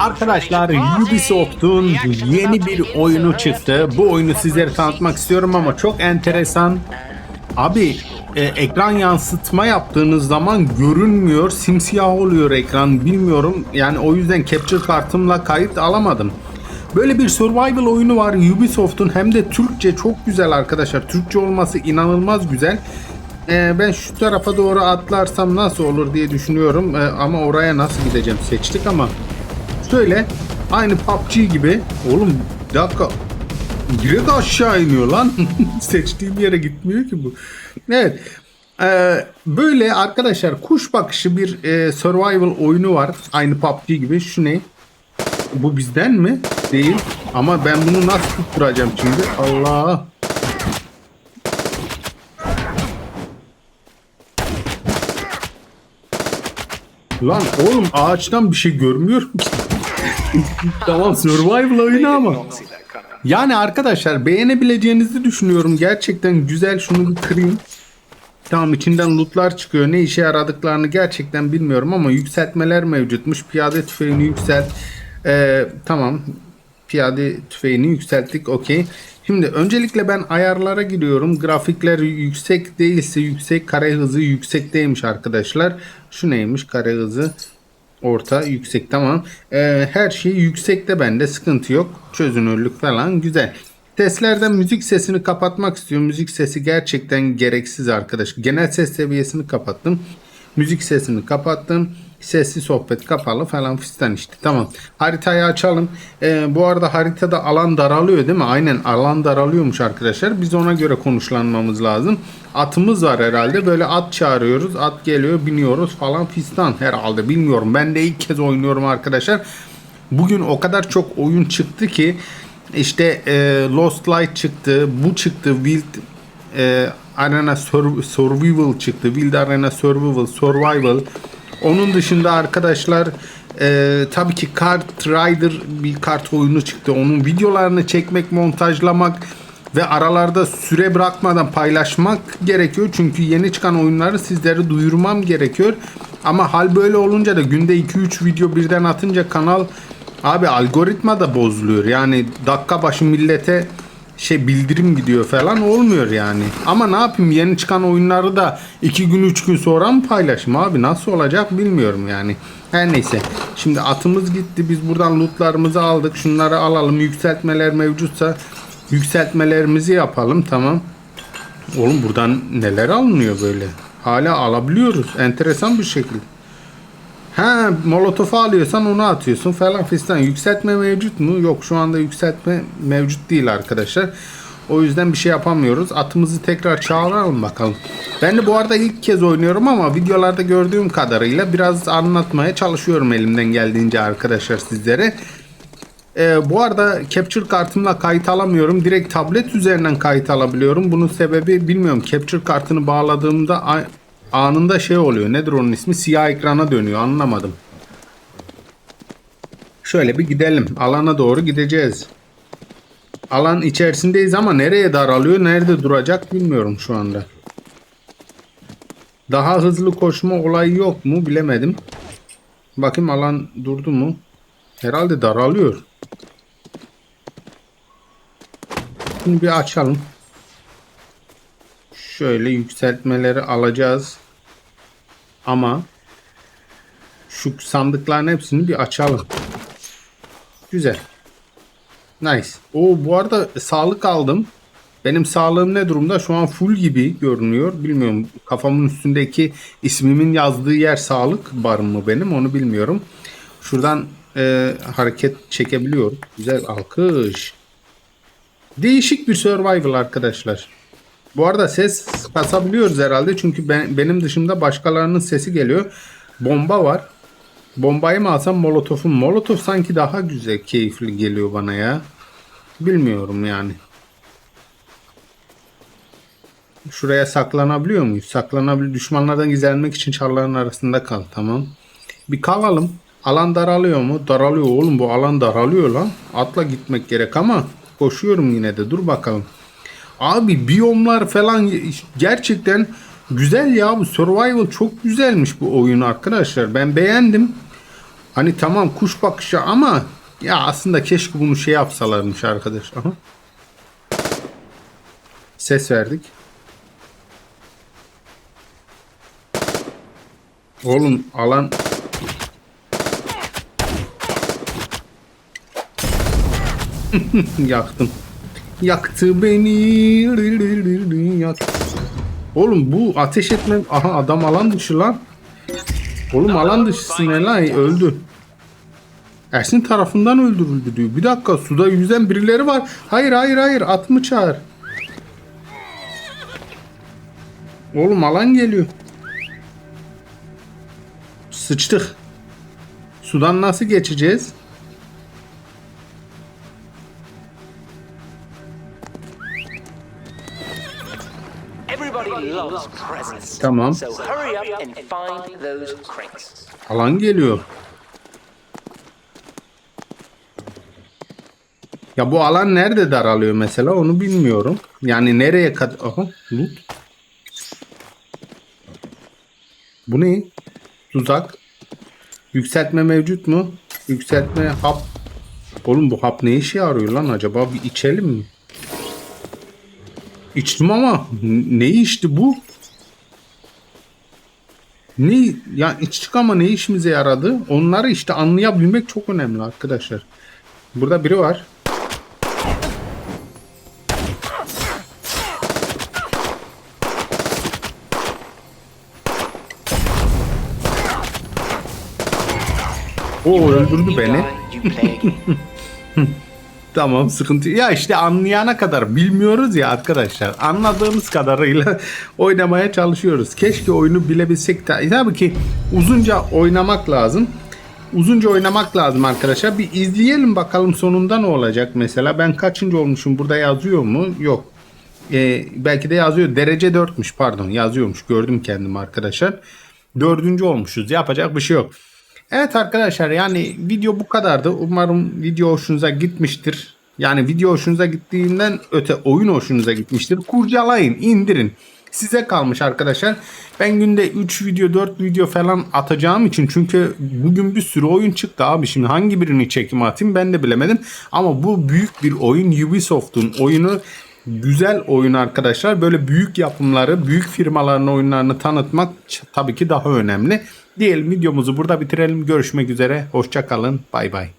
Arkadaşlar Ubisoft'un yeni bir oyunu çıktı. Bu oyunu sizlere tanıtmak istiyorum ama çok enteresan. Abi e, ekran yansıtma yaptığınız zaman görünmüyor. Simsiyah oluyor ekran. Bilmiyorum. Yani o yüzden capture kartımla kayıt alamadım. Böyle bir survival oyunu var Ubisoft'un hem de Türkçe çok güzel arkadaşlar. Türkçe olması inanılmaz güzel. E, ben şu tarafa doğru atlarsam nasıl olur diye düşünüyorum. E, ama oraya nasıl gideceğim seçtik ama Şöyle aynı PUBG gibi. Oğlum bir dakika. Direkt aşağı iniyor lan. Seçtiğim yere gitmiyor ki bu. Evet. Ee, böyle arkadaşlar kuş bakışı bir e, survival oyunu var. Aynı PUBG gibi. Şu ne? Bu bizden mi? Değil. Ama ben bunu nasıl tutturacağım şimdi? Allah. Lan oğlum ağaçtan bir şey görmüyorum ki. tamam survival oyunu ama. Yani arkadaşlar beğenebileceğinizi düşünüyorum. Gerçekten güzel şunu bir kırayım. Tamam içinden lootlar çıkıyor. Ne işe yaradıklarını gerçekten bilmiyorum ama yükseltmeler mevcutmuş. Piyade tüfeğini yükselt. Ee, tamam. Piyade tüfeğini yükselttik. Okey. Şimdi öncelikle ben ayarlara giriyorum. Grafikler yüksek değilse yüksek kare hızı yüksekteymiş arkadaşlar. Şu neymiş kare hızı? Orta, yüksek tamam. Ee, her şey yüksekte bende sıkıntı yok. Çözünürlük falan güzel. Testlerden müzik sesini kapatmak istiyorum. Müzik sesi gerçekten gereksiz arkadaş. Genel ses seviyesini kapattım. Müzik sesini kapattım. Sesli sohbet kapalı falan fistan işte. Tamam. Haritayı açalım. Ee, bu arada haritada alan daralıyor değil mi? Aynen alan daralıyormuş arkadaşlar. Biz ona göre konuşlanmamız lazım. Atımız var herhalde. Böyle at çağırıyoruz. At geliyor biniyoruz falan fistan herhalde. Bilmiyorum. Ben de ilk kez oynuyorum arkadaşlar. Bugün o kadar çok oyun çıktı ki işte e, Lost Light çıktı. Bu çıktı. Wild e, Arena Sur- Survival çıktı. Wild Arena Survival, Survival. Onun dışında arkadaşlar e, tabii ki Kart Rider bir kart oyunu çıktı. Onun videolarını çekmek, montajlamak ve aralarda süre bırakmadan paylaşmak gerekiyor. Çünkü yeni çıkan oyunları sizlere duyurmam gerekiyor. Ama hal böyle olunca da günde 2-3 video birden atınca kanal abi algoritma da bozuluyor. Yani dakika başı millete şey bildirim gidiyor falan olmuyor yani. Ama ne yapayım yeni çıkan oyunları da 2 gün 3 gün sonra mı paylaşayım abi nasıl olacak bilmiyorum yani. Her neyse şimdi atımız gitti biz buradan lootlarımızı aldık şunları alalım yükseltmeler mevcutsa yükseltmelerimizi yapalım tamam. Oğlum buradan neler alınıyor böyle? Hala alabiliyoruz enteresan bir şekilde. Ha molotofu alıyorsan onu atıyorsun falan fistan. Yükseltme mevcut mu? Yok şu anda yükseltme mevcut değil arkadaşlar. O yüzden bir şey yapamıyoruz. Atımızı tekrar çağıralım bakalım. Ben de bu arada ilk kez oynuyorum ama videolarda gördüğüm kadarıyla biraz anlatmaya çalışıyorum elimden geldiğince arkadaşlar sizlere. Ee, bu arada capture kartımla kayıt alamıyorum. Direkt tablet üzerinden kayıt alabiliyorum. Bunun sebebi bilmiyorum. Capture kartını bağladığımda anında şey oluyor. Nedir onun ismi? Siyah ekrana dönüyor. Anlamadım. Şöyle bir gidelim. Alana doğru gideceğiz. Alan içerisindeyiz ama nereye daralıyor, nerede duracak bilmiyorum şu anda. Daha hızlı koşma olayı yok mu bilemedim. Bakayım alan durdu mu? Herhalde daralıyor. Şimdi bir açalım. Şöyle yükseltmeleri alacağız. Ama şu sandıkların hepsini bir açalım. Güzel. Nice. O bu arada sağlık aldım. Benim sağlığım ne durumda? Şu an full gibi görünüyor. Bilmiyorum. Kafamın üstündeki ismimin yazdığı yer sağlık barım mı benim onu bilmiyorum. Şuradan e, hareket çekebiliyorum. Güzel alkış. Değişik bir survival arkadaşlar. Bu arada ses kasabiliyoruz herhalde çünkü ben, benim dışımda başkalarının sesi geliyor. Bomba var. Bombayı mı alsam molotofum? Molotof sanki daha güzel, keyifli geliyor bana ya. Bilmiyorum yani. Şuraya saklanabiliyor muyuz? Saklanabilir. Düşmanlardan gizlenmek için çarların arasında kal. Tamam. Bir kalalım. Alan daralıyor mu? Daralıyor oğlum bu alan daralıyor lan. Atla gitmek gerek ama koşuyorum yine de. Dur bakalım. Abi biyomlar falan gerçekten güzel ya bu survival çok güzelmiş bu oyun arkadaşlar. Ben beğendim. Hani tamam kuş bakışı ama ya aslında keşke bunu şey yapsalarmış arkadaş. Aha. Ses verdik. Oğlum alan Yaktım. Yaktı beni. Yaktı. Oğlum bu ateş etme... Aha adam alan dışı lan. Oğlum alan dışısın lan? Öldü. Ersin tarafından öldürüldü diyor. Bir dakika suda yüzen birileri var. Hayır hayır hayır atımı çağır. Oğlum alan geliyor. Sıçtık. Sudan nasıl geçeceğiz? Everybody loves presents. Tamam. So hurry up and find those crates. Alan geliyor. Ya bu alan nerede daralıyor mesela onu bilmiyorum. Yani nereye kadar... Aha loot. Bu ne? Tuzak. Yükseltme mevcut mu? Yükseltme hap. Oğlum bu hap ne işe yarıyor lan acaba? Bir içelim mi? İçtim ama ne içti bu? Ne ya içtik ama ne işimize yaradı? Onları işte anlayabilmek çok önemli arkadaşlar. Burada biri var. O öldürdü beni. Tamam sıkıntı. Ya işte anlayana kadar bilmiyoruz ya arkadaşlar. Anladığımız kadarıyla oynamaya çalışıyoruz. Keşke oyunu bilebilsek de. Tabii ki uzunca oynamak lazım. Uzunca oynamak lazım arkadaşlar. Bir izleyelim bakalım sonunda ne olacak mesela. Ben kaçıncı olmuşum? Burada yazıyor mu? Yok. Ee, belki de yazıyor. Derece 4'müş pardon. Yazıyormuş. Gördüm kendim arkadaşlar. Dördüncü olmuşuz. Yapacak bir şey yok. Evet arkadaşlar yani video bu kadardı. Umarım video hoşunuza gitmiştir. Yani video hoşunuza gittiğinden öte oyun hoşunuza gitmiştir. Kurcalayın, indirin. Size kalmış arkadaşlar. Ben günde 3 video 4 video falan atacağım için çünkü bugün bir sürü oyun çıktı abi. Şimdi hangi birini çekime atayım ben de bilemedim. Ama bu büyük bir oyun Ubisoft'un oyunu güzel oyun arkadaşlar. Böyle büyük yapımları, büyük firmaların oyunlarını tanıtmak tabii ki daha önemli. Diyelim videomuzu burada bitirelim. Görüşmek üzere. Hoşça kalın. Bay bay.